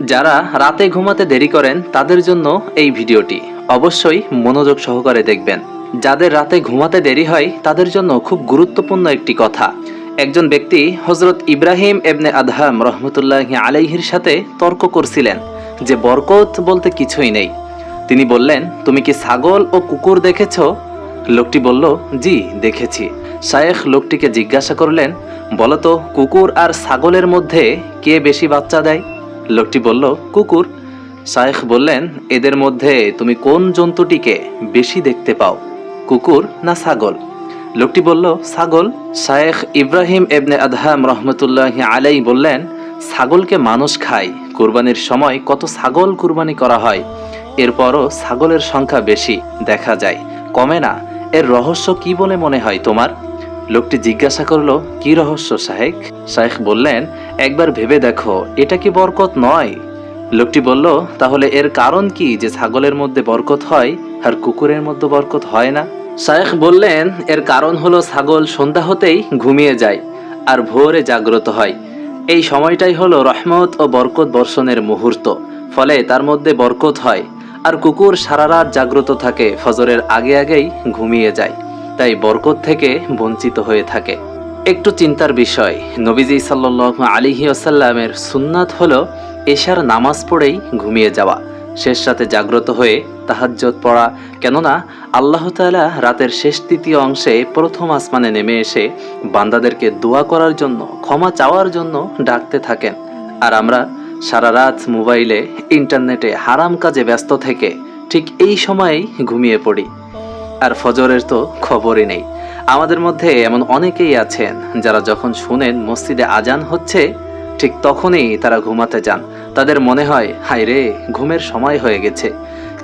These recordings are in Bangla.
যারা রাতে ঘুমাতে দেরি করেন, তাদের জন্য এই ভিডিওটি। অবশ্যই মনোযোগ সহকারে দেখবেন। যাদের রাতে ঘুমাতে দেরি হয়, তাদের জন্য খুব গুরুত্বপূর্ণ একটি কথা। একজন ব্যক্তি হজরত ইব্রাহিম এবনে আদহাম রহমতুল্লাহ আলাইহির সাথে তর্ক করছিলেন যে বরকত বলতে কিছুই নেই। তিনি বললেন, তুমি কি ছাগল ও কুকুর দেখেছ? লোকটি বলল, জি, দেখেছি। শায়েখ লোকটিকে জিজ্ঞাসা করলেন বলতো কুকুর আর ছাগলের মধ্যে কে বেশি বাচ্চা দেয়? লোকটি বলল, কুকুর। শায়েখ বললেন, এদের মধ্যে তুমি কোন জন্তুটিকে বেশি দেখতে পাও, কুকুর না ছাগল? লোকটি বলল, ছাগল। শায়েখ ইব্রাহিম এবনে আদহাম রহমতুল্লাহ আলাই বললেন, ছাগলকে মানুষ খায়, কুরবানির সময় কত ছাগল কুরবানি করা হয়, এরপরও ছাগলের সংখ্যা বেশি দেখা যায়, কমে না। এর রহস্য কি বলে মনে হয় তোমার? লোকটি জিজ্ঞাসা করল, কি রহস্য শাহেক শাহেখ বললেন, একবার ভেবে দেখো, এটা কি বরকত নয়? লোকটি বলল, তাহলে এর কারণ কি যে ছাগলের মধ্যে বরকত হয় আর কুকুরের মধ্যে বরকত হয় না? শায়েখ বললেন, এর কারণ হলো ছাগল সন্ধ্যা হতেই ঘুমিয়ে যায় আর ভোরে জাগ্রত হয়। এই সময়টাই হলো রহমত ও বরকত বর্ষণের মুহূর্ত, ফলে তার মধ্যে বরকত হয় আর কুকুর সারা রাত জাগ্রত থাকে, ফজরের আগে আগেই ঘুমিয়ে যায়। তাই বরকত থেকে বঞ্চিত হয়ে থাকে। একটু চিন্তার বিষয়, নবীজি সাল্লাহ আলিহি আসাল্লামের সুন্নাত হলো এশার নামাজ পড়েই ঘুমিয়ে যাওয়া, শেষ রাতে জাগ্রত হয়ে তাহাজ্জত পড়া, কেননা আল্লাহ তাআলা রাতের শেষ তৃতীয় অংশে প্রথম আসমানে নেমে এসে বান্দাদেরকে দোয়া করার জন্য, ক্ষমা চাওয়ার জন্য ডাকতে থাকেন। আর আমরা সারা রাত মোবাইলে, ইন্টারনেটে হারাম কাজে ব্যস্ত থেকে ঠিক এই সময়েই ঘুমিয়ে পড়ি। আর ফজরের তো খবরই নেই। আমাদের মধ্যে এমন অনেকেই আছেন যারা যখন শুনেন মসজিদে আজান হচ্ছে, ঠিক তখনই তারা ঘুমাতে যান। তাদের মনে হয় হাই রে, ঘুমের সময় হয়ে গেছে।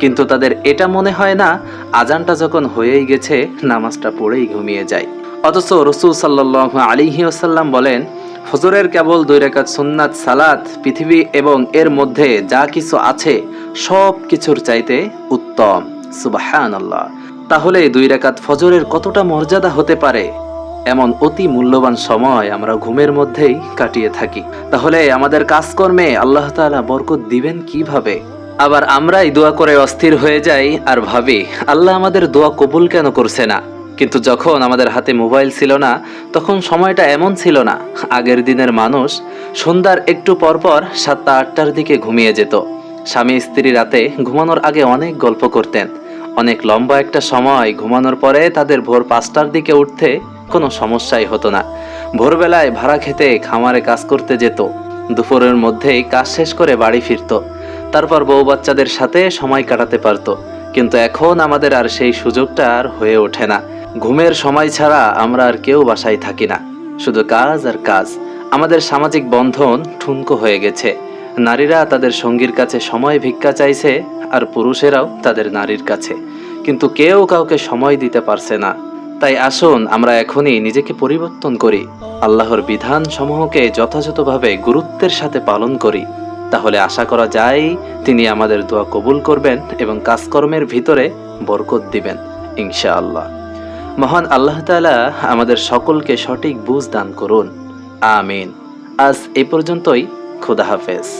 কিন্তু তাদের এটা মনে হয় না, আজানটা যখন হয়েই গেছে, নামাজটা পড়েই ঘুমিয়ে যায়। অথচ রসুল সাল্লাহ আলিহি আসাল্লাম বলেন, ফজরের কেবল দুই রেখাত সুন্নাত, সালাত, পৃথিবী এবং এর মধ্যে যা কিছু আছে সব কিছুর চাইতে উত্তম। সুবাহান আল্লাহ তাহলে দুই রেখাত ফজরের কতটা মর্যাদা হতে পারে? এমন অতি মূল্যবান সময় আমরা ঘুমের মধ্যেই কাটিয়ে থাকি। তাহলে আমাদের কাজকর্মে আল্লাহ তাআলা বরকত দিবেন কীভাবে? আবার আমরাই দোয়া করে অস্থির হয়ে যাই আর ভাবি, আল্লাহ আমাদের দোয়া কবুল কেন করছে না? কিন্তু যখন আমাদের হাতে মোবাইল ছিল না, তখন সময়টা এমন ছিল না। আগের দিনের মানুষ সন্ধ্যার একটু পরপর সাতটা আটটার দিকে ঘুমিয়ে যেত। স্বামী স্ত্রী রাতে ঘুমানোর আগে অনেক গল্প করতেন। অনেক লম্বা একটা সময় ঘুমানোর পরে তাদের ভোর পাঁচটার দিকে উঠতে কোনো সমস্যাই হতো না। ভোরবেলায় ভাড়া খেতে খামারে কাজ করতে যেত। দুপুরের মধ্যেই কাজ শেষ করে বাড়ি ফিরতো। তারপর বউ বাচ্চাদের সাথে সময় কাটাতে পারতো। কিন্তু এখন আমাদের আর সেই সুযোগটা আর হয়ে ওঠে না। ঘুমের সময় ছাড়া আমরা আর কেউ বাসায় থাকি না। শুধু কাজ আর কাজ। আমাদের সামাজিক বন্ধন ঠুনকো হয়ে গেছে। নারীরা তাদের সঙ্গীর কাছে সময় ভিক্ষা চাইছে আর পুরুষেরাও তাদের নারীর কাছে। কিন্তু কেউ কাউকে সময় দিতে পারছে না। তাই আসুন, আমরা এখনই নিজেকে পরিবর্তন করি। আল্লাহর বিধান সমূহকে যথাযথভাবে গুরুত্বের সাথে পালন করি। তাহলে আশা করা যায়, তিনি আমাদের দোয়া কবুল করবেন এবং কাজকর্মের ভিতরে বরকত দিবেন, ইনশাআল্লাহ। মহান আল্লাহ তাআলা আমাদের সকলকে সঠিক বুঝ দান করুন। আমিন। আজ এ পর্যন্তই। খুদা হাফেজ।